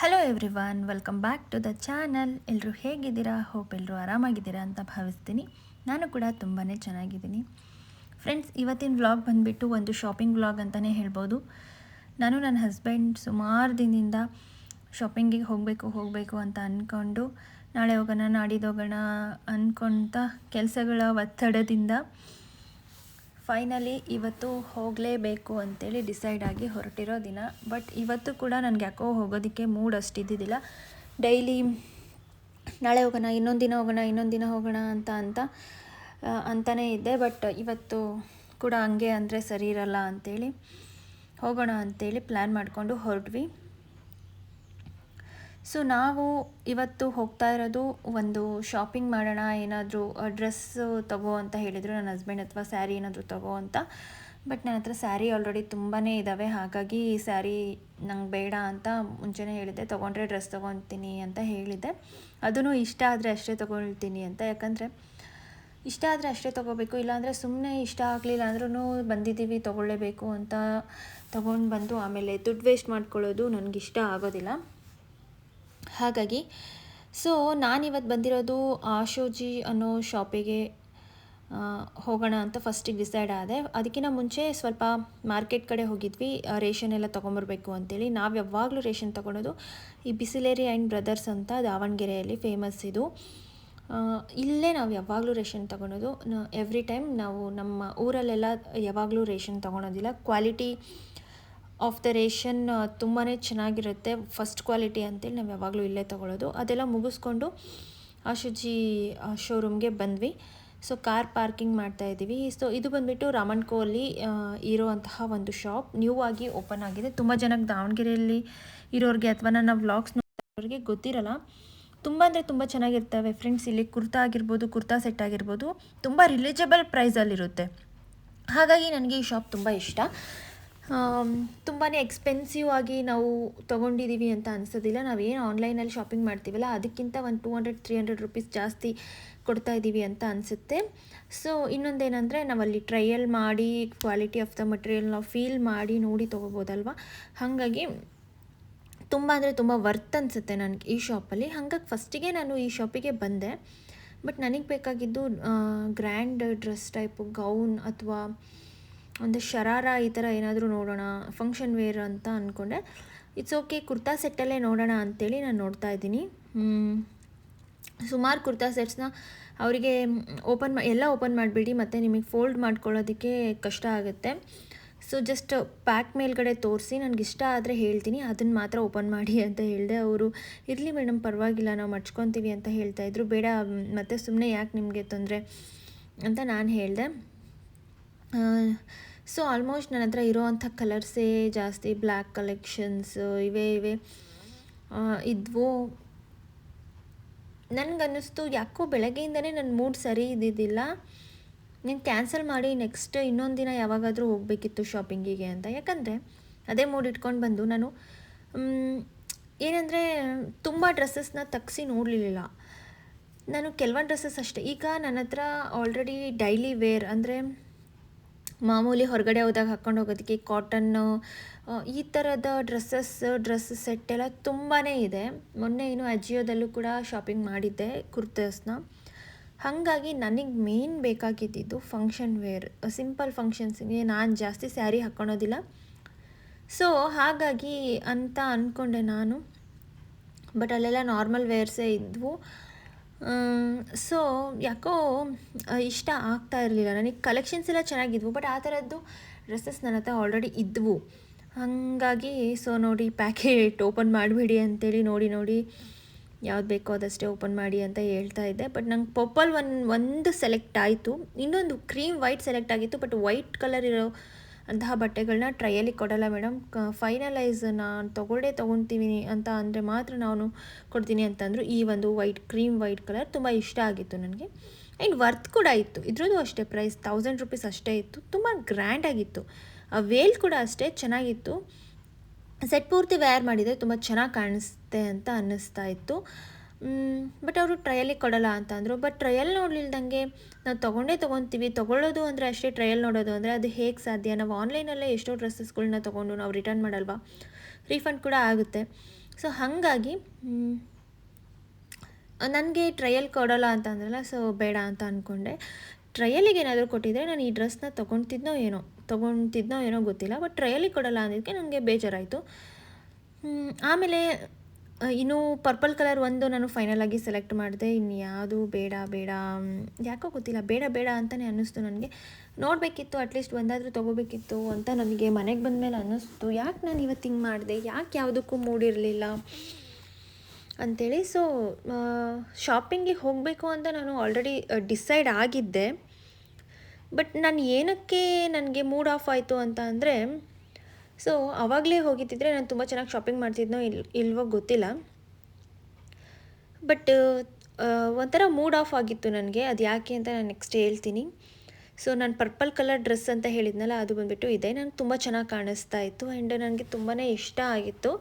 Hello everyone welcome back to the channel ಎಲ್ಲರೂ ಹೇಗಿದ್ದೀರಾ? Hope ಎಲ್ಲರೂ ಆರಾಮಾಗಿದ್ದೀರಾ ಅಂತ ಭಾವಿಸ್ತೀನಿ. ನಾನು ಕೂಡ ತುಂಬಾ ಚೆನ್ನಾಗಿದ್ದೀನಿ. ಫ್ರೆಂಡ್ಸ್ ಇವತ್ತಿನ ವ್ಲಾಗ್ ಬಂದುಬಿಟ್ಟು ಒಂದು ಶಾಪಿಂಗ್ ವ್ಲಾಗ್ ಅಂತಲೇ ಹೇಳ್ಬೋದು. ನಾನು ನನ್ನ ಹಸ್ಬೆಂಡ್ ಸುಮಾರು ದಿನದಿಂದ ಶಾಪಿಂಗಿಗೆ ಹೋಗಬೇಕು ಹೋಗಬೇಕು ಅಂತ ಅಂದ್ಕೊಂಡು ನಾಳೆ ಹೋಗೋಣ, ನಾಡಿದ್ದು ಹೋಗೋಣ ಅಂದ್ಕೊತ ಕೆಲಸಗಳ ಒತ್ತಡದಿಂದ ಫೈನಲಿ ಇವತ್ತು ಹೋಗಲೇಬೇಕು ಅಂತೇಳಿ ಡಿಸೈಡ್ ಆಗಿ ಹೊರಟಿರೋ ದಿನ. ಬಟ್ ಇವತ್ತು ಕೂಡ ನನಗೆ ಯಾಕೋ ಹೋಗೋದಕ್ಕೆ ಮೂಡ್ ಅಷ್ಟಿದ್ದಿದ್ದಿಲ್ಲ ಡೈಲಿ ನಾಳೆ ಹೋಗೋಣ, ಇನ್ನೊಂದು ದಿನ ಹೋಗೋಣ, ಇನ್ನೊಂದು ದಿನ ಹೋಗೋಣ ಅಂತ ಅಂತ ಅಂತಲೇ ಇದ್ದೆ. ಬಟ್ ಇವತ್ತು ಕೂಡ ಹಂಗೆ ಅಂದರೆ ಸರಿ ಇರಲ್ಲ ಅಂಥೇಳಿ ಹೋಗೋಣ ಅಂತೇಳಿ ಪ್ಲ್ಯಾನ್ ಮಾಡಿಕೊಂಡು ಹೊರಟ್ವಿ. ಸೊ ನಾವು ಇವತ್ತು ಹೋಗ್ತಾ ಇರೋದು ಒಂದು ಶಾಪಿಂಗ್ ಮಾಡೋಣ, ಏನಾದರೂ ಡ್ರೆಸ್ ತಗೋ ಅಂತ ಹೇಳಿದರು. ನನ್ನ ಹಸ್ಬೆಂಡ್ ಅಥವಾ ಸ್ಯಾರಿ ಏನಾದರೂ ತಗೋ ಅಂತ. ಬಟ್ ನನ್ನ ಹತ್ರ ಸ್ಯಾರಿ ಆಲ್ರೆಡಿ ತುಂಬಾ ಇದ್ದಾವೆ ಹಾಗಾಗಿ ಈ ಸ್ಯಾರಿ ನಂಗೆ ಬೇಡ ಅಂತ ಮುಂಚೆನೇ ಹೇಳಿದ್ದೆ. ತೊಗೊಂಡ್ರೆ ಡ್ರೆಸ್ ತೊಗೊತೀನಿ ಅಂತ ಹೇಳಿದ್ದೆ. ಅದೂ ಇಷ್ಟ ಆದರೆ ಅಷ್ಟೇ ತೊಗೊಳ್ತೀನಿ ಅಂತ. ಯಾಕಂದರೆ ಇಷ್ಟ ಆದರೆ ಅಷ್ಟೇ ತೊಗೋಬೇಕು. ಇಲ್ಲಾಂದರೆ ಸುಮ್ಮನೆ ಇಷ್ಟ ಆಗಲಿಲ್ಲ ಅಂದ್ರೂ ಬಂದಿದ್ದೀವಿ, ತೊಗೊಳ್ಳೇಬೇಕು ಅಂತ ತೊಗೊಂಡು ಬಂದು ಆಮೇಲೆ ದುಡ್ಡು ವೇಸ್ಟ್ ಮಾಡ್ಕೊಳ್ಳೋದು ನನಗಿಷ್ಟ ಆಗೋದಿಲ್ಲ. ಹಾಗಾಗಿ ಸೊ ನಾನಿವತ್ತು ಬಂದಿರೋದು ಆಶೋಜಿ ಅನ್ನೋ ಶಾಪಿಗೆ ಹೋಗೋಣ ಅಂತ ಫಸ್ಟಿಗೆ ಡಿಸೈಡ್ ಆದೆ. ಅದಕ್ಕಿಂತ ಮುಂಚೆ ಸ್ವಲ್ಪ ಮಾರ್ಕೆಟ್ ಕಡೆ ಹೋಗಿದ್ವಿ ರೇಷನ್ ಎಲ್ಲ ತೊಗೊಂಬರ್ಬೇಕು ಅಂತೇಳಿ. ನಾವು ಯಾವಾಗಲೂ ರೇಷನ್ ತೊಗೊಳೋದು ಈ ಬಿಸಿಲೇರಿ ಆ್ಯಂಡ್ ಬ್ರದರ್ಸ್ ಅಂತ ದಾವಣಗೆರೆಯಲ್ಲಿ ಫೇಮಸ್ ಇದು. ಇಲ್ಲೇ ನಾವು ಯಾವಾಗಲೂ ರೇಷನ್ ತೊಗೊಳೋದು. ಎವ್ರಿ ಟೈಮ್ ನಾವು ನಮ್ಮ ಊರಲ್ಲೆಲ್ಲ ಯಾವಾಗಲೂ ರೇಷನ್ ತೊಗೊಳೋದಿಲ್ಲ. ಕ್ವಾಲಿಟಿ ಆಫ್ ದ ರೇಷನ್ ತುಂಬಾ ಚೆನ್ನಾಗಿರುತ್ತೆ. ಫಸ್ಟ್ ಕ್ವಾಲಿಟಿ ಅಂತೇಳಿ ನಾವು ಯಾವಾಗಲೂ ಇಲ್ಲೇ ತೊಗೊಳೋದು. ಅದೆಲ್ಲ ಮುಗಿಸ್ಕೊಂಡು ಆಶುಜಿ ಶೋರೂಮ್ಗೆ ಬಂದ್ವಿ. ಸೊ ಕಾರ್ ಪಾರ್ಕಿಂಗ್ ಮಾಡ್ತಾ ಇದ್ದೀವಿ ಸೊ ಇದು ಬಂದುಬಿಟ್ಟು ರಾಮನ್ ಕೋಲಿ ಇರೋವಂತಹ ಒಂದು ಶಾಪ್ ನ್ಯೂ ಆಗಿ ಓಪನ್ ಆಗಿದೆ. ತುಂಬ ಜನಕ್ಕೆ ದಾವಣಗೆರೆಯಲ್ಲಿ ಇರೋರಿಗೆ ಅಥವಾ ನನ್ನ ವ್ಲಾಗ್ಸ್ ನೋಡೋರಿಗೆ ಗೊತ್ತಿರಲ್ಲ. ತುಂಬ ಅಂದರೆ ತುಂಬ ಚೆನ್ನಾಗಿರ್ತವೆ. ಫ್ರೆಂಡ್ಸ್ ಇಲ್ಲಿ ಕುರ್ತಾ ಆಗಿರ್ಬೋದು, ಕುರ್ತಾ ಸೆಟ್ ಆಗಿರ್ಬೋದು. ತುಂಬ ರಿಲೇಜಬಲ್ ಪ್ರೈಸಲ್ಲಿರುತ್ತೆ ಹಾಗಾಗಿ ನನಗೆ ಈ ಶಾಪ್ ತುಂಬ ಇಷ್ಟ. ತುಂಬಾ ಎಕ್ಸ್ಪೆನ್ಸಿವ್ ಆಗಿ ನಾವು ತೊಗೊಂಡಿದ್ದೀವಿ ಅಂತ ಅನಿಸೋದಿಲ್ಲ. ನಾವೇನು ಆನ್ಲೈನಲ್ಲಿ ಶಾಪಿಂಗ್ ಮಾಡ್ತೀವಲ್ಲ, ಅದಕ್ಕಿಂತ ಒಂದು two hundred three hundred rupees ಜಾಸ್ತಿ ಕೊಡ್ತಾ ಇದ್ದೀವಿ ಅಂತ ಅನಿಸುತ್ತೆ. ಸೊ ಇನ್ನೊಂದೇನೆಂದರೆ ನಾವಲ್ಲಿ ಟ್ರಯಲ್ ಮಾಡಿ ಕ್ವಾಲಿಟಿ ಆಫ್ ದ ಮಟೀರಿಯಲ್ ನಾವು ಫೀಲ್ ಮಾಡಿ, ನೋಡಿ ತೊಗೋಬೋದಲ್ವ? ಹಾಗಾಗಿ ತುಂಬ ಅಂದರೆ ತುಂಬ ವರ್ತ್ ಅನಿಸುತ್ತೆ ನನಗೆ ಈ ಶಾಪಲ್ಲಿ ಹಾಗಾಗಿ ಫಸ್ಟಿಗೆ ನಾನು ಈ ಶಾಪಿಗೆ ಬಂದೆ. ಬಟ್ ನನಗೆ ಬೇಕಾಗಿದ್ದು ಗ್ರ್ಯಾಂಡ್ ಡ್ರೆಸ್ ಟೈಪು ಗೌನ್ ಅಥವಾ ಒಂದು ಶರಾರ ಈ ಥರ ಏನಾದರೂ ನೋಡೋಣ ಫಂಕ್ಷನ್ ವೇರ್ ಅಂತ ಅಂದ್ಕೊಂಡೆ ಇಟ್ಸ್ ಓಕೆ ಕುರ್ತಾ ಸೆಟ್ಟಲ್ಲೇ ನೋಡೋಣ ಅಂತೇಳಿ ನಾನು ನೋಡ್ತಾ ಇದ್ದೀನಿ. ಸುಮಾರು ಕುರ್ತಾ ಸೆಟ್ಸ್ನ ಅವರಿಗೆ ಓಪನ್ ಮಾ, ಎಲ್ಲ ಓಪನ್ ಮಾಡಿಬಿಡಿ, ಮತ್ತು ನಿಮಗೆ ಫೋಲ್ಡ್ ಮಾಡ್ಕೊಳ್ಳೋದಕ್ಕೆ ಕಷ್ಟ ಆಗುತ್ತೆ. ಸೊ ಜಸ್ಟ್ ಪ್ಯಾಕ್ ಮೇಲ್ಗಡೆ ತೋರಿಸಿ ಇಷ್ಟ ಆದರೆ ಹೇಳ್ತೀನಿ. ಅದನ್ನು ಮಾತ್ರ ಓಪನ್ ಮಾಡಿ ಅಂತ ಹೇಳಿದೆ. ಅವರು, ಇರಲಿ ಮೇಡಮ್ ಪರವಾಗಿಲ್ಲ, ನಾವು ಮಡ್ಚ್ಕೊತೀವಿ ಅಂತ ಹೇಳ್ತಾಯಿದ್ರು ಬೇಡ, ಮತ್ತೆ ಸುಮ್ಮನೆ ಯಾಕೆ ನಿಮಗೆ ತೊಂದರೆ ಅಂತ ನಾನು ಹೇಳಿದೆ. ಸೊ ಆಲ್ಮೋಸ್ಟ್ ನನ್ನ ಹತ್ರ ಇರೋವಂಥ ಕಲರ್ಸೇ ಜಾಸ್ತಿ ಬ್ಲ್ಯಾಕ್ ಕಲೆಕ್ಷನ್ಸ್ ಇವೆ ಇವೆ. ಇದ್ವು. ನನಗನ್ನಿಸ್ತು, ಯಾಕೋ ಬೆಳಗ್ಗೆಯಿಂದನೇ ನನ್ನ ಮೂಡ್ ಸರಿ ಇದ್ದಿದ್ದಿಲ್ಲ. ನೀನು ಕ್ಯಾನ್ಸಲ್ ಮಾಡಿ ನೆಕ್ಸ್ಟ್ ಇನ್ನೊಂದು ದಿನ ಯಾವಾಗಾದರೂ ಹೋಗಬೇಕಿತ್ತು ಶಾಪಿಂಗಿಗೆ ಅಂತ. ಯಾಕಂದರೆ ಅದೇ ಮೂಡ್ ಇಟ್ಕೊಂಡು ಬಂದು ನಾನು ಏನಂದರೆ ತುಂಬ ಡ್ರೆಸ್ಸಸ್ನ ತಗ್ಸಿ ನೋಡಲಿಲ್ಲ. ನಾನು ಕೆಲವೊಂದು ಡ್ರೆಸ್ಸಸ್ ಅಷ್ಟೇ. ಈಗ ನನ್ನ ಹತ್ರ ಆಲ್ರೆಡಿ ಡೈಲಿ ವೇರ್ ಅಂದರೆ ಮಾಮೂಲಿ ಹೊರಗಡೆ ಹೋದಾಗ ಹಾಕ್ಕೊಂಡು ಹೋಗೋದಕ್ಕೆ ಕಾಟನ್ನು ಈ ಥರದ ಡ್ರೆಸ್ಸಸ್ ಡ್ರೆಸ್ ಸೆಟ್ ಎಲ್ಲ ತುಂಬಾ ಇದೆ. ಮೊನ್ನೆ ಏನು ಅಜಿಯೋದಲ್ಲೂ ಕೂಡ ಶಾಪಿಂಗ್ ಮಾಡಿದ್ದೆ ಕುರ್ತಸ್ನ. ಹಾಗಾಗಿ ನನಗೆ ಮೇನ್ ಬೇಕಾಗಿದ್ದಿದ್ದು ಫಂಕ್ಷನ್ ವೇರ್ ಸಿಂಪಲ್ ಫಂಕ್ಷನ್ಸ್ಗೆ ನಾನು ಜಾಸ್ತಿ ಸ್ಯಾರಿ ಹಾಕ್ಕೊಳೋದಿಲ್ಲ ಸೊ ಹಾಗಾಗಿ ಅಂತ ಅಂದ್ಕೊಂಡೆ ನಾನು. ಬಟ್ ಅಲ್ಲೆಲ್ಲ ನಾರ್ಮಲ್ ವೇರ್ಸೇ ಇದ್ವು. ಸೊ ಯಾಕೋ ಇಷ್ಟ ಆಗ್ತಾ ಇರಲಿಲ್ಲ. ನನಗೆ ಕಲೆಕ್ಷನ್ಸ್ ಎಲ್ಲ ಚೆನ್ನಾಗಿದ್ವು ಬಟ್ ಆ ಥರದ್ದು ಡ್ರೆಸ್ಸಸ್ ನನ್ನ ಹತ್ರ ಆಲ್ರೆಡಿ ಇದ್ವು. ಹಾಗಾಗಿ ಸೊ ನೋಡಿ ಪ್ಯಾಕೆಟ್ ಓಪನ್ ಮಾಡಬೇಡಿ ಅಂತೇಳಿ ನೋಡಿ ನೋಡಿ ಯಾವ್ದು ಬೇಕೋ ಅದಷ್ಟೇ ಓಪನ್ ಮಾಡಿ ಅಂತ ಹೇಳ್ತಾ ಇದ್ದೆ. ಬಟ್ ನಂಗೆ ಪರ್ಪಲ್ ಒನ್ ಒಂದು ಸೆಲೆಕ್ಟ್ ಆಯಿತು. ಇನ್ನೊಂದು ಕ್ರೀಮ್ ವೈಟ್ ಸೆಲೆಕ್ಟ್ ಆಗಿತ್ತು ಬಟ್ ವೈಟ್ ಕಲರ್ ಇರೋ ಅಂತಹ ಬಟ್ಟೆಗಳನ್ನ ಟ್ರಯಲಿಗೆ ಕೊಡಲ್ಲ ಮೇಡಮ್ ಫೈನಲೈಸ್ ನಾನು ತೊಗೊಂಡೇ ತೊಗೊತೀನಿ ಅಂತ ಅಂದರೆ ಮಾತ್ರ ನಾನು ಕೊಡ್ತೀನಿ ಅಂತಂದರು ಈ ಒಂದು ವೈಟ್ ಕ್ರೀಮ್ ವೈಟ್ ಕಲರ್ ತುಂಬ ಇಷ್ಟ ಆಗಿತ್ತು ನನಗೆ. ಆ್ಯಂಡ್ ವರ್ತ್ ಕೂಡ ಇತ್ತು. ಇದ್ರದ್ದು ಅಷ್ಟೇ ಪ್ರೈಸ್ ತೌಸಂಡ್ ರುಪೀಸ್ ಅಷ್ಟೇ ಇತ್ತು. ತುಂಬ ಗ್ರ್ಯಾಂಡ್ ಆಗಿತ್ತು. ಆ ವೇಲ್ ಕೂಡ ಅಷ್ಟೇ ಚೆನ್ನಾಗಿತ್ತು. ಸೆಟ್ ಪೂರ್ತಿ ವೇರ್ ಮಾಡಿದರೆ ತುಂಬ ಚೆನ್ನಾಗಿ ಕಾಣಿಸುತ್ತೆ ಅಂತ ಅನ್ನಿಸ್ತಾ ಇತ್ತು. ಬಟ್ ಅವರು ಟ್ರಯಲಿಗೆ ಕೊಡಲ್ಲ ಅಂತ ಅಂದರು. ಬಟ್ ಟ್ರಯಲ್ ನೋಡ್ಲಿಲ್ದಂಗೆ ನಾವು ತೊಗೊಂಡೇ ತೊಗೊತೀವಿ. ತೊಗೊಳ್ಳೋದು ಅಂದರೆ ಅಷ್ಟೇ ಟ್ರಯಲ್ ನೋಡೋದು ಅಂದರೆ ಅದು ಹೇಗೆ ಸಾಧ್ಯ? ನಾವು ಆನ್ಲೈನಲ್ಲೇ ಎಷ್ಟೋ ಡ್ರೆಸ್ಸಸ್ಗಳನ್ನ ತೊಗೊಂಡು ನಾವು ರಿಟರ್ನ್ ಮಾಡಲ್ವಾ? ರೀಫಂಡ್ ಕೂಡ ಆಗುತ್ತೆ. ಸೊ ಹಾಗಾಗಿ ನನಗೆ ಟ್ರಯಲ್ ಕೊಡೋಲ್ಲ ಅಂತ ಅಂದ್ರಲ್ಲ ಸೊ ಬೇಡ ಅಂತ ಅಂದ್ಕೊಂಡೆ ಟ್ರಯಲಿಗೆ ಏನಾದರೂ ಕೊಟ್ಟಿದ್ದರೆ ನಾನು ಈ ಡ್ರೆಸ್ನ ತೊಗೊಳ್ತಿದ್ನೋ ಏನೋ, ತೊಗೊತಿದ್ನೋ ಏನೋ ಗೊತ್ತಿಲ್ಲ. ಬಟ್ ಟ್ರಯಲಿಗೆ ಕೊಡೋಲ್ಲ ಅಂದಿದ್ದಕ್ಕೆ ನನಗೆ ಬೇಜಾರಾಯಿತು. ಆಮೇಲೆ ಇನ್ನು ಪರ್ಪಲ್ ಕಲರ್ ಒಂದು ನಾನು ಫೈನಲ್ ಆಗಿ ಸೆಲೆಕ್ಟ್ ಮಾಡಿದೆ. ಇನ್ನು ಯಾವುದು ಬೇಡ ಬೇಡ ಯಾಕೋ ಗೊತ್ತಿಲ್ಲ. ಬೇಡ ಬೇಡ ಅಂತಲೇ ಅನ್ನಿಸ್ತು ನನಗೆ. ನೋಡಬೇಕಿತ್ತು ಅಟ್ಲೀಸ್ಟ್ ಒಂದಾದರೂ ತೊಗೋಬೇಕಿತ್ತು ಅಂತ ನನಗೆ ಮನೆಗೆ ಬಂದ ಮೇಲೆ ಅನ್ನಿಸ್ತು. ಯಾಕೆ ನಾನು ಇವತ್ತು ಹಿಂಗೆ ಮಾಡಿದೆ? ಯಾಕೆ ಯಾವುದಕ್ಕೂ ಮೂಡಿರಲಿಲ್ಲ? ಅಂಥೇಳಿ ಸೊ ಶಾಪಿಂಗಿಗೆ ಹೋಗಬೇಕು ಅಂತ ನಾನು ಆಲ್ರೆಡಿ ಡಿಸೈಡ್ ಆಗಿದ್ದೆ. ಬಟ್ ನಾನು ಏನಕ್ಕೆ ನನಗೆ ಮೂಡ್ ಆಫ್ ಆಯಿತು ಅಂತ ಅಂದರೆ ಸೊ ಆವಾಗಲೇ ಹೋಗಿದ್ದಿದ್ರೆ ನಾನು ತುಂಬ ಚೆನ್ನಾಗಿ ಶಾಪಿಂಗ್ ಮಾಡ್ತಿದ್ನೋ ಇಲ್, ಇಲ್ವೋ ಗೊತ್ತಿಲ್ಲ. ಬಟ್ ಒಂಥರ ಮೂಡ್ ಆಫ್ ಆಗಿತ್ತು ನನಗೆ. ಅದು ಯಾಕೆ ಅಂತ ನಾನು ನೆಕ್ಸ್ಟ್ ಹೇಳ್ತೀನಿ. ಸೊ ನಾನು ಪರ್ಪಲ್ ಕಲರ್ ಡ್ರೆಸ್ ಅಂತ ಹೇಳಿದ್ನಲ್ಲ, ಅದು ಬಂದುಬಿಟ್ಟು ಇದೆ. ನನಗೆ ತುಂಬ ಚೆನ್ನಾಗಿ ಕಾಣಿಸ್ತಾ ಇತ್ತು ಆ್ಯಂಡ್ ನನಗೆ ತುಂಬಾ ಇಷ್ಟ ಆಗಿತ್ತು.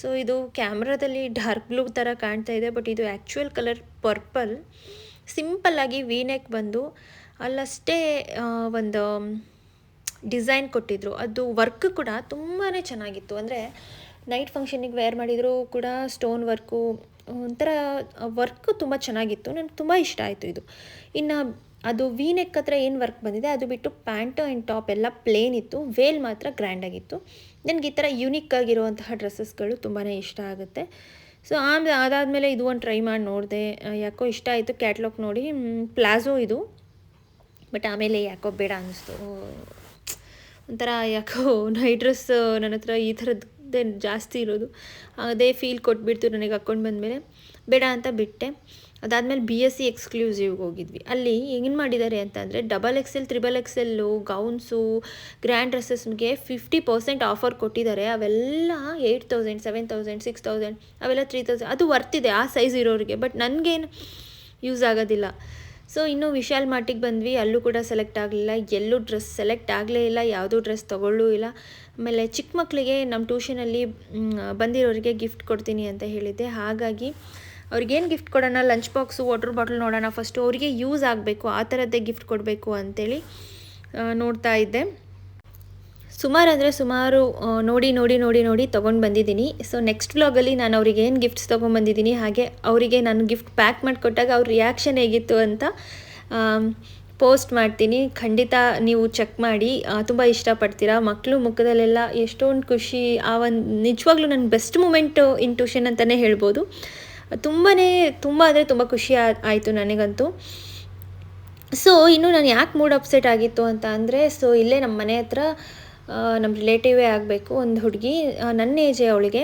ಸೊ ಇದು ಕ್ಯಾಮ್ರಾದಲ್ಲಿ ಡಾರ್ಕ್ ಬ್ಲೂ ಥರ ಕಾಣ್ತಾ ಇದೆ ಬಟ್ ಇದು ಆ್ಯಕ್ಚುಯಲ್ ಕಲರ್ ಪರ್ಪಲ್ ಸಿಂಪಲ್ಲಾಗಿ ವೀನೆಕ್ ಬಂದು, ಅಲ್ಲಷ್ಟೇ ಒಂದು ಡಿಸೈನ್ ಕೊಟ್ಟಿದ್ರು, ಅದು ವರ್ಕ್ ಕೂಡ ತುಂಬಾ ಚೆನ್ನಾಗಿತ್ತು. ಅಂದರೆ ನೈಟ್ ಫಂಕ್ಷನಿಗೆ ವೇರ್ ಮಾಡಿದರೂ ಕೂಡ ಸ್ಟೋನ್ ವರ್ಕು, ಒಂಥರ ವರ್ಕ್ ತುಂಬ ಚೆನ್ನಾಗಿತ್ತು. ನನಗೆ ತುಂಬ ಇಷ್ಟ ಆಯಿತು ಇದು. ಇನ್ನು ಅದು ವಿ ನೆಕ್ ಹತ್ರ ಏನು ವರ್ಕ್ ಬಂದಿದೆ, ಅದು ಬಿಟ್ಟು ಪ್ಯಾಂಟು ಆ್ಯಂಡ್ ಟಾಪ್ ಎಲ್ಲ ಪ್ಲೇನ್ ಇತ್ತು, ವೇಲ್ ಮಾತ್ರ ಗ್ರ್ಯಾಂಡಾಗಿತ್ತು ನನಗೆ ಈ ಥರ ಯುನಿಕ್ ಆಗಿರುವಂತಹ ಡ್ರೆಸ್ಸಸ್ಗಳು ತುಂಬಾ ಇಷ್ಟ ಆಗುತ್ತೆ. ಸೊ ಆಮೇಲೆ ಅದಾದಮೇಲೆ ಇದು ಒಂದು ಟ್ರೈ ಮಾಡಿ ನೋಡಿದೆ. ಯಾಕೋ ಇಷ್ಟ ಆಯಿತು ಕ್ಯಾಟ್ಲಾಗ್ ನೋಡಿ. ಪ್ಲಾಜೋ ಇದು. ಬಟ್ ಆಮೇಲೆ ಯಾಕೋ ಬೇಡ ಅನ್ನಿಸ್ತು ಒಂಥರ ಯಾಕೋ ನೈಟ್ ಡ್ರೆಸ್ ನನ್ನ ಹತ್ರ ಈ ಥರದ್ದೇ ಜಾಸ್ತಿ ಇರೋದು. ಅದೇ ಫೀಲ್ ಕೊಟ್ಬಿಡ್ತು ನನಗೆ ಹಾಕ್ಕೊಂಡು ಬಂದಮೇಲೆ. ಬೇಡ ಅಂತ ಬಿಟ್ಟೆ. ಅದಾದಮೇಲೆ ಬಿ ಎಸ್ ಸಿ ಎಕ್ಸ್ಕ್ಲೂಸಿವ್ಗೆ ಹೋಗಿದ್ವಿ. ಅಲ್ಲಿ ಏನು ಮಾಡಿದ್ದಾರೆ ಅಂತಂದರೆ double XL, triple XL, gowns, grand ಡ್ರೆಸ್ಸಸ್ಗೆ fifty percent offer ಕೊಟ್ಟಿದ್ದಾರೆ. ಅವೆಲ್ಲ eight thousand, seven thousand, six thousand, ಅವೆಲ್ಲ ತ್ರೀ ತೌಸಂಡ್. ಅದು ವರ್ತಿದೆ ಆ ಸೈಜ್ ಇರೋರಿಗೆ. ಬಟ್ ನನಗೇನು ಯೂಸ್ ಆಗೋದಿಲ್ಲ. ಸೊ ಇನ್ನು ವಿಶಾಲ್ ಮಾರ್ಟಿಗೆ ಬಂದ್ವಿ. ಅಲ್ಲೂ ಕೂಡ ಸೆಲೆಕ್ಟ್ ಆಗಲಿಲ್ಲ. ಎಲ್ಲೂ ಡ್ರೆಸ್ ಸೆಲೆಕ್ಟ್ ಆಗಲೇ ಇಲ್ಲ. ಯಾವುದೂ ಡ್ರೆಸ್ ತೊಗೊಳ್ಳೂ ಇಲ್ಲ. ಆಮೇಲೆ ಚಿಕ್ಕ ಮಕ್ಕಳಿಗೆ ನಮ್ಮ ಟ್ಯೂಷನಲ್ಲಿ ಬಂದಿರೋರಿಗೆ ಗಿಫ್ಟ್ ಕೊಡ್ತೀನಿ ಅಂತ ಹೇಳಿದ್ದೆ. ಹಾಗಾಗಿ ಅವ್ರಿಗೇನು ಗಿಫ್ಟ್ ಕೊಡೋಣ? ಲಂಚ್ ಬಾಕ್ಸು ವಾಟರ್ ಬಾಟಲ್ ನೋಡೋಣ ಫಸ್ಟು ಅವರಿಗೆ ಯೂಸ್ ಆಗಬೇಕು. ಆ ಥರದ್ದೇ ಗಿಫ್ಟ್ ಕೊಡಬೇಕು ಅಂತೇಳಿ ಆ, ನೋಡ್ತಾ ಇದ್ದೆ. ಸುಮಾರು ಅಂದರೆ ಸುಮಾರು ನೋಡಿ ನೋಡಿ ನೋಡಿ ನೋಡಿ ತೊಗೊಂಡು ಬಂದಿದ್ದೀನಿ. ಸೊ ನೆಕ್ಸ್ಟ್ ವ್ಲಾಗಲ್ಲಿ ನಾನು ಅವ್ರಿಗೆ ಏನು ಗಿಫ್ಟ್ಸ್ ತೊಗೊಂಬಂದಿದ್ದೀನಿ ಹಾಗೆ ಅವರಿಗೆ ನಾನು ಗಿಫ್ಟ್ ಪ್ಯಾಕ್ ಮಾಡಿಕೊಟ್ಟಾಗ ಅವ್ರ ರಿಯಾಕ್ಷನ್ ಹೇಗಿತ್ತು ಅಂತ ಪೋಸ್ಟ್ ಮಾಡ್ತೀನಿ. ಖಂಡಿತ ನೀವು ಚೆಕ್ ಮಾಡಿ. ತುಂಬ ಇಷ್ಟಪಡ್ತೀರಾ? ಮಕ್ಕಳು ಮುಖದಲ್ಲೆಲ್ಲ ಎಷ್ಟೊಂದು ಖುಷಿ, ಆ ಒಂದು ನಿಜವಾಗ್ಲೂ ನನ್ನ ಬೆಸ್ಟ್ ಮೂಮೆಂಟು ಇನ್ ಟ್ಯೂಷನ್ ಅಂತಲೇ ಹೇಳ್ಬೋದು. ತುಂಬಾ ತುಂಬ ಅಂದರೆ ತುಂಬ ಖುಷಿ ಆಯಿತು ನನಗಂತೂ. ಸೊ ಇನ್ನು ನಾನು ಯಾಕೆ ಮೂಡ್ ಅಪ್ಸೆಟ್ ಆಗಿತ್ತು ಅಂತ ಅಂದರೆ ಸೊ ಇಲ್ಲೇ ನಮ್ಮ ಮನೆ ಹತ್ರ ನಮ್ಮ ರಿಲೇಟಿವೇ ಆಗಬೇಕು ಒಂದು ಹುಡುಗಿ. ನನ್ನ ಏಜೇ ಅವಳಿಗೆ.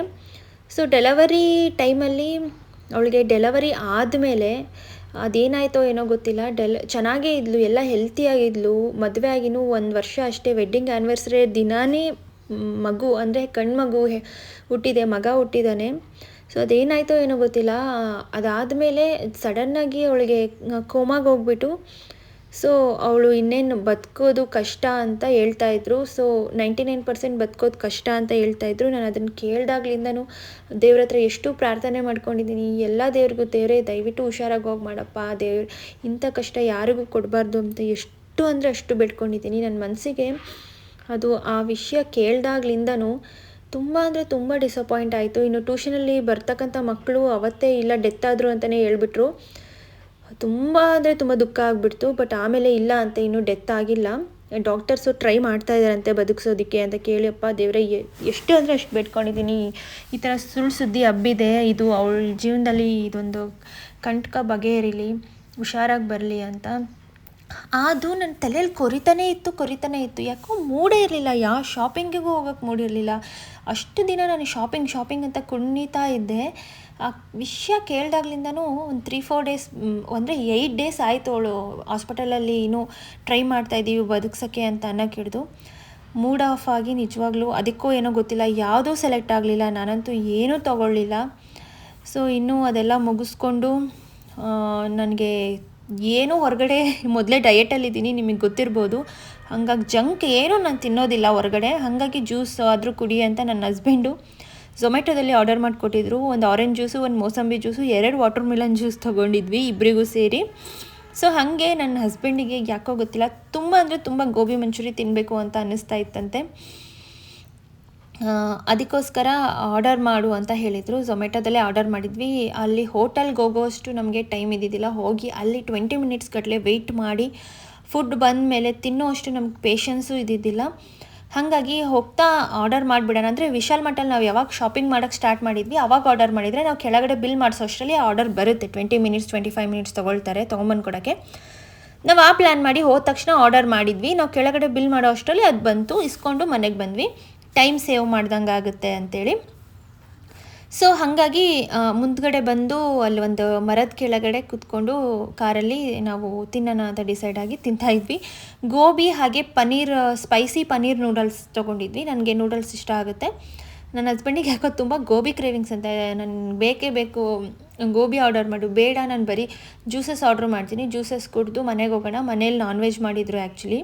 ಸೊ ಡೆಲವರಿ ಟೈಮಲ್ಲಿ ಅವಳಿಗೆ ಡೆಲವರಿ ಆದಮೇಲೆ ಅದೇನಾಯಿತೋ ಏನೋ ಗೊತ್ತಿಲ್ಲ. ಡೆಲ್ ಚೆನ್ನಾಗೇ ಇದ್ಲು, ಎಲ್ಲ ಹೆಲ್ತಿಯಾಗಿದ್ಲು ಮದುವೆ ಆಗಿನೂ ಒಂದು ವರ್ಷ ಅಷ್ಟೇ. ವೆಡ್ಡಿಂಗ್ ಆ್ಯನಿವರ್ಸರಿ ದಿನಾನೇ ಮಗು, ಅಂದರೆ ಕಣ್ಮಗು ಹುಟ್ಟಿದೆ, ಮಗ ಹುಟ್ಟಿದ್ದಾನೆ ಸೊ ಅದೇನಾಯಿತೋ ಏನೋ ಗೊತ್ತಿಲ್ಲ. ಅದಾದಮೇಲೆ ಸಡನ್ನಾಗಿ ಅವಳಿಗೆ ಕೋಮಾಗೆ ಹೋಗ್ಬಿಟ್ಟು ಸೊ ಅವಳು ಇನ್ನೇನು ಬದುಕೋದು ಕಷ್ಟ ಅಂತ ಹೇಳ್ತಾ ಇದ್ರು. ಸೊ ನೈಂಟಿ ನೈನ್ ಪರ್ಸೆಂಟ್ ಬದುಕೋದು ಕಷ್ಟ ಅಂತ ಹೇಳ್ತಾ ಇದ್ರು. ನಾನು ಅದನ್ನು ಕೇಳಿದಾಗ್ಲಿಂದನೂ ದೇವ್ರ ಹತ್ರ ಎಷ್ಟು ಪ್ರಾರ್ಥನೆ ಮಾಡ್ಕೊಂಡಿದ್ದೀನಿ ಎಲ್ಲ ದೇವ್ರಿಗೂ ದೇವರೇ, ದಯವಿಟ್ಟು ಹುಷಾರಾಗಿ ಹೋಗಿ ಮಾಡಪ್ಪ. ದೇವ್ರು ಇಂಥ ಕಷ್ಟ ಯಾರಿಗೂ ಕೊಡಬಾರ್ದು ಅಂತ ಎಷ್ಟು ಅಂದರೆ ಅಷ್ಟು ಬೇಡ್ಕೊಂಡಿದ್ದೀನಿ ನನ್ನ ಮನಸ್ಸಿಗೆ ಅದು ಆ ವಿಷಯ ಕೇಳಿದಾಗ್ಲಿಂದನೂ ತುಂಬ ಅಂದರೆ ತುಂಬ ಡಿಸಪಾಯಿಂಟ್ ಆಯಿತು. ಇನ್ನು ಟ್ಯೂಷನಲ್ಲಿ ಬರ್ತಕ್ಕಂಥ ಮಕ್ಕಳು ಅವತ್ತೇ ಇಲ್ಲ ಡೆತ್ ಆದರು ಅಂತಲೇ ಹೇಳ್ಬಿಟ್ರು. ತುಂಬ ಅಂದರೆ ತುಂಬ ದುಃಖ ಆಗಿಬಿಡ್ತು ಬಟ್ ಆಮೇಲೆ ಇಲ್ಲ ಅಂತ ಇನ್ನೂ ಡೆತ್ ಆಗಿಲ್ಲ. ಡಾಕ್ಟರ್ಸು ಟ್ರೈ ಮಾಡ್ತಾ ಇದ್ದಾರಂತೆ ಬದುಕಿಸೋದಕ್ಕೆ ಅಂತ ಕೇಳಿಯಪ್ಪ ದೇವರೇ ಎಷ್ಟು ಅಂದರೆ ಅಷ್ಟು ಬೇಡ್ಕೊಂಡಿದ್ದೀನಿ. ಈ ಥರ ಸುಳ್ಳು ಸುದ್ದಿ ಹಬ್ಬಿದೆ, ಇದು ಅವಳ ಜೀವನದಲ್ಲಿ ಇದೊಂದು ಕಂಟಕ ಬಗೆಹರಿಲಿ ಹುಷಾರಾಗಿ ಬರಲಿ ಅಂತ. ಅದು ನನ್ನ ತಲೆಯಲ್ಲಿ ಕೊರಿತಾನೇ ಇತ್ತು ಕೊರಿತಾನೇ ಇತ್ತು. ಯಾಕೋ ಮೂಡೇ ಇರಲಿಲ್ಲ ಯಾವ ಶಾಪಿಂಗಿಗೂ ಹೋಗೋಕ್ಕೆ ಮೂಡಿರಲಿಲ್ಲ ಅಷ್ಟು ದಿನ ನಾನು ಶಾಪಿಂಗ್ ಶಾಪಿಂಗ್ ಅಂತ ಕುಣಿತಾ ಇದ್ದೆ. ಆ ವಿಷಯ ಕೇಳ್ದಾಗ್ಲಿಂದನೂ ಒಂದು ತ್ರೀ ಫೋರ್ ಡೇಸ್ ಅಂದರೆ ಏಯ್ಟ್ ಡೇಸ್ ಆಯಿತು ಅವಳು ಹಾಸ್ಪಿಟಲಲ್ಲಿ ಇನ್ನೂ ಟ್ರೈ ಮಾಡ್ತಾ ಇದ್ದೀವಿ ಬದುಕ್ಸೋಕ್ಕೆ ಅಂತ ಅನ್ನೋಕೆ ಹಿಡಿದು ಮೂಡ್ ಆಫ್ ಆಗಿ ನಿಜವಾಗ್ಲೂ ಅದಕ್ಕೂ ಏನೋ ಗೊತ್ತಿಲ್ಲ, ಯಾವುದೂ ಸೆಲೆಕ್ಟ್ ಆಗಲಿಲ್ಲ, ನಾನಂತೂ ಏನೂ ತೊಗೊಳ್ಳಿಲ್ಲ. ಸೊ ಇನ್ನೂ ಅದೆಲ್ಲ ಮುಗಿಸ್ಕೊಂಡು ನನಗೆ ಏನೂ ಹೊರಗಡೆ ಮೊದಲೇ ಡಯೆಟಲ್ಲಿದ್ದೀನಿ ನಿಮಗೆ ಗೊತ್ತಿರ್ಬೋದು. ಹಂಗಾಗಿ ಜಂಕ್ ಏನೂ ನಾನು ತಿನ್ನೋದಿಲ್ಲ ಹೊರಗಡೆ. ಹಾಗಾಗಿ ಜ್ಯೂಸ್ ಆದರೂ ಕುಡಿ ಅಂತ ನನ್ನ ಹಸ್ಬೆಂಡು ಝೊಮ್ಯಾಟೊದಲ್ಲಿ ಆರ್ಡರ್ ಮಾಡಿಕೊಟ್ಟಿದ್ರು. ಒಂದು ಆರೆಂಜ್ ಜ್ಯೂಸು ಒಂದು ಮೋಸಂಬಿ ಜ್ಯೂಸು ಎರಡು ವಾಟರ್ ಮಿಲನ್ ಜ್ಯೂಸ್ ತೊಗೊಂಡಿದ್ವಿ ಇಬ್ಬರಿಗೂ ಸೇರಿ. ಸೊ ಹಾಗೆ ನನ್ನ ಹಸ್ಬೆಂಡಿಗೆ ಯಾಕೋ ಗೊತ್ತಿಲ್ಲ. ತುಂಬ ಅಂದರೆ ತುಂಬ ಗೋಬಿ ಮಂಚೂರಿ ತಿನ್ನಬೇಕು ಅಂತ ಅನ್ನಿಸ್ತಾ ಇತ್ತಂತೆ. ಅದಕ್ಕೋಸ್ಕರ ಆರ್ಡರ್ ಮಾಡು ಅಂತ ಹೇಳಿದರು. ಝೊಮ್ಯಾಟೊದಲ್ಲೇ ಆರ್ಡರ್ ಮಾಡಿದ್ವಿ. ಅಲ್ಲಿ ಹೋಟೆಲ್ಗೆ ಹೋಗೋಷ್ಟು ನಮಗೆ ಟೈಮ್ ಇದ್ದಿದ್ದಿಲ್ಲ. ಹೋಗಿ ಅಲ್ಲಿ ಟ್ವೆಂಟಿ ಮಿನಿಟ್ಸ್ ಗಟ್ಟಲೆ ವೆಯ್ಟ್ ಮಾಡಿ ಫುಡ್ ಬಂದ ಮೇಲೆ ತಿನ್ನೋ ಅಷ್ಟು ನಮ್ಗೆ ಪೇಷನ್ಸು ಇದ್ದಿದ್ದಿಲ್ಲ. ಹಾಗಾಗಿ ಹೋಗ್ತಾ ಆರ್ಡರ್ ಮಾಡಿಬಿಡೋಣ ಅಂದರೆ ವಿಶಾಲ್ ಮಟ್ಟಲ್ಲಿ ನಾವು ಯಾವಾಗ ಶಾಪಿಂಗ್ ಮಾಡೋಕ್ಕೆ ಸ್ಟಾರ್ಟ್ ಮಾಡಿದ್ವಿ, ಅವಾಗ ಆರ್ಡರ್ ಮಾಡಿದರೆ ನಾವು ಕೆಳಗಡೆ ಬಿಲ್ ಮಾಡಿಸೋ ಅಷ್ಟರಲ್ಲಿ ಆರ್ಡರ್ ಬರುತ್ತೆ. Twenty minutes twenty five minutes ತೊಗೊಳ್ತಾರೆ ತೊಗೊಂಬಂದು ಕೊಡೋಕ್ಕೆ. ನಾವು ಆ ಪ್ಲ್ಯಾನ್ ಮಾಡಿ ಹೋದ ತಕ್ಷಣ ಆರ್ಡರ್ ಮಾಡಿದ್ವಿ. ನಾವು ಕೆಳಗಡೆ ಬಿಲ್ ಮಾಡೋ ಅಷ್ಟರಲ್ಲಿ ಅದು ಬಂತು. ಇಸ್ಕೊಂಡು ಮನೆಗೆ ಬಂದ್ವಿ. ಟೈಮ್ ಸೇವ್ ಮಾಡ್ದಂಗೆ ಆಗುತ್ತೆ ಅಂತೇಳಿ. ಸೊ ಹಾಗಾಗಿ ಮುಂದ್ಗಡೆ ಬಂದು ಅಲ್ಲಿ ಒಂದು ಮರದ ಕೆಳಗಡೆ ಕೂತ್ಕೊಂಡು ಕಾರಲ್ಲಿ ನಾವು ತಿನ್ನೋಣ ಅಂತ ಡಿಸೈಡ್ ಆಗಿ ತಿಂತಾ ಇದ್ವಿ. ಗೋಬಿ ಹಾಗೆ ಪನ್ನೀರ್ ಸ್ಪೈಸಿ ಪನ್ನೀರ್ ನೂಡಲ್ಸ್ ತೊಗೊಂಡಿದ್ವಿ. ನನಗೆ ನೂಡಲ್ಸ್ ಇಷ್ಟ ಆಗುತ್ತೆ. ನನ್ನ ಹಸ್ಬೆಂಡಿಗೆ ಯಾಕೋ ತುಂಬ ಗೋಬಿ ಕ್ರೇವಿಂಗ್ಸ್ ಅಂತ, ನಾನು ಬೇಕೇ ಬೇಕು, ಗೋಬಿ ಆರ್ಡರ್ ಮಾಡು, ಬೇಡ ನಾನು ಬರೀ ಜ್ಯೂಸಸ್ ಆರ್ಡ್ರ್ ಮಾಡ್ತೀನಿ. ಜ್ಯೂಸಸ್ ಕುಡಿದು ಮನೆಗೆ ಹೋಗೋಣ. ಮನೇಲಿ ನಾನ್ ವೆಜ್ ಮಾಡಿದರು ಆ್ಯಕ್ಚುಲಿ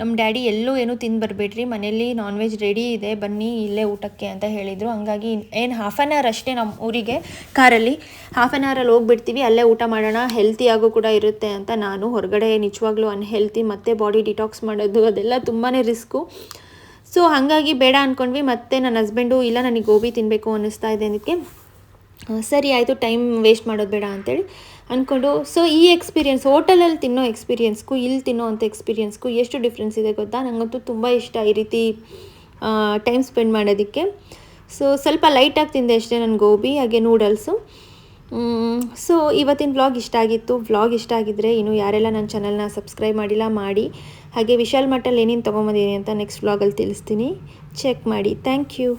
ನಮ್ಮ ಡ್ಯಾಡಿ ಎಲ್ಲೂ ಏನೂ ತಿಂದು ಬರಬೇಡ್ರಿ ಮನೇಲಿ ನಾನ್ ವೆಜ್ ರೆಡಿ ಇದೆ, ಬನ್ನಿ ಇಲ್ಲೇ ಊಟಕ್ಕೆ ಅಂತ ಹೇಳಿದರು. ಹಂಗಾಗಿ ಏನು ಹಾಫ್ ಆನ್ ಅವರ್ ಅಷ್ಟೇ ನಮ್ಮ ಊರಿಗೆ, ಕಾರಲ್ಲಿ. ಹಾಫ್ ಆನ್ ಅವರಲ್ಲಿ ಹೋಗ್ಬಿಡ್ತೀವಿ, ಅಲ್ಲೇ ಊಟ ಮಾಡೋಣ ಹೆಲ್ತಿಯಾಗೂ ಕೂಡ ಇರುತ್ತೆ ಅಂತ ನಾನು ಹೊರಗಡೆ ನಿಜವಾಗ್ಲೂ ಅನ್ಹೆಲ್ತಿ ಮತ್ತು ಬಾಡಿ ಡಿಟಾಕ್ಸ್ ಮಾಡೋದು ಅದೆಲ್ಲ ತುಂಬಾ ರಿಸ್ಕು ಸೊ ಹಾಗಾಗಿ ಬೇಡ ಅಂದ್ಕೊಂಡ್ವಿ ಮತ್ತೆ ನನ್ನ ಹಸ್ಬೆಂಡು ಇಲ್ಲ ನನಗೆ ಗೋಬಿ ತಿನ್ನಬೇಕು ಅನ್ನಿಸ್ತಾ ಇದೆ ಅದಕ್ಕೆ ಸರಿ, ಆಯಿತು ಟೈಮ್ ವೇಸ್ಟ್ ಮಾಡೋದು ಬೇಡ ಅಂತೇಳಿ ಅಂದ್ಕೊಂಡು ಸೊ ಈ ಎಕ್ಸ್ಪೀರಿಯೆನ್ಸ್ ಹೋಟೆಲಲ್ಲಿ ತಿನ್ನೋ ಎಕ್ಸ್ಪೀರಿಯೆನ್ಸ್ಗೂ ಇಲ್ಲಿ ತಿನ್ನೋ ಅಂಥ ಎಕ್ಸ್ಪೀರಿಯೆನ್ಸ್ಗೂ ಎಷ್ಟು ಡಿಫ್ರೆನ್ಸ್ ಇದೆ ಗೊತ್ತಾ? ನನಗಂತೂ ತುಂಬ ಇಷ್ಟ ಈ ರೀತಿ ಟೈಮ್ ಸ್ಪೆಂಡ್ ಮಾಡೋದಕ್ಕೆ. ಸೊ ಸ್ವಲ್ಪ ಲೈಟಾಗಿ ತಿಂದೆ ಅಷ್ಟೇ ನನ್ನ ಗೋಬಿ, ಹಾಗೆ ನೂಡಲ್ಸು ಸೊ ಇವತ್ತಿನ ವ್ಲಾಗ್ ಇಷ್ಟ ಆಗಿತ್ತು. ವ್ಲಾಗ್ ಇಷ್ಟ ಆಗಿದ್ದರೆ ಇನ್ನು ಯಾರೆಲ್ಲ ನನ್ನ ಚಾನಲ್ನ ಸಬ್ಸ್ಕ್ರೈಬ್ ಮಾಡಿಲ್ಲ, ಮಾಡಿ. ಹಾಗೆ ವಿಶಾಲ್ ಮಟ್ಟಲ್ಲಿ ಏನೇನು ತೊಗೊಂಬಂದಿದ್ದೀನಿ ಅಂತ ನೆಕ್ಸ್ಟ್ ವ್ಲಾಗಲ್ಲಿ ತಿಳಿಸ್ತೀನಿ. ಚೆಕ್ ಮಾಡಿ. Thank you